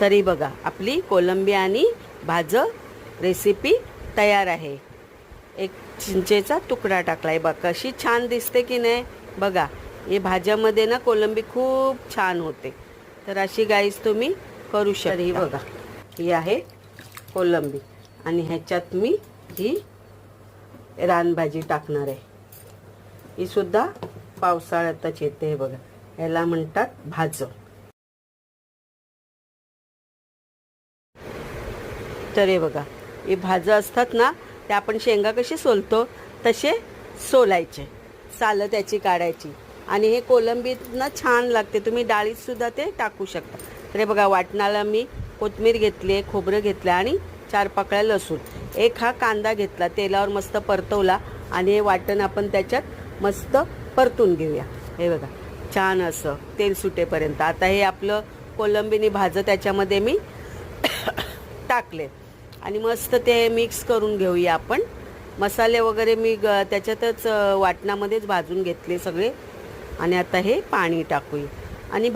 तरी बघा आपली कोलंबी आणि भाजं रेसिपी तयार आहे. एक चिंचेचा तुकडा टाकलाय बघा कशी छान दिसते की नाही? बघा हे भाज्यामध्ये ना कोलंबी खूप छान होते. तर अशी गाईस तुम्ही करू शकता. ही बघा ही आहे कोलंबी. आणि ह्याच्यात मी ही रानभाजी टाकणार आहे. ही सुद्धा पावसाळ्यातच येते हे बघा. ह्याला म्हणतात भाजं. तर हे बघा. हे भाजं असतात ना ते आपण शेंगा कशी सोलतो तसे सोलायचे. सालं त्याची काढायची. आणि हे कोलंबीत ना छान लागते. तुम्ही डाळीतसुद्धा ते टाकू शकता. तर हे बघा वाटणाला मी कोथमीर घेतली आहे खोबरं घेतलं आणि चार पाकळ्या लसूण. एक हा कांदा घेतला तेलावर मस्त परतवला आणि हे वाटण आपण त्याच्यात मस्त परतून घेऊया. हे बघा छान असं तेल सुटेपर्यंत. आता हे आपलं कोलंबीनी भाजं त्याच्यामध्ये मी टाकले. आणि मस्त ते मिक्स करून घेऊया आपण. मसाले वगैरे मी ग त्याच्यातच वाटणामध्येच भाजून घेतले सगळे. आणि आता हे पाणी टाकूया.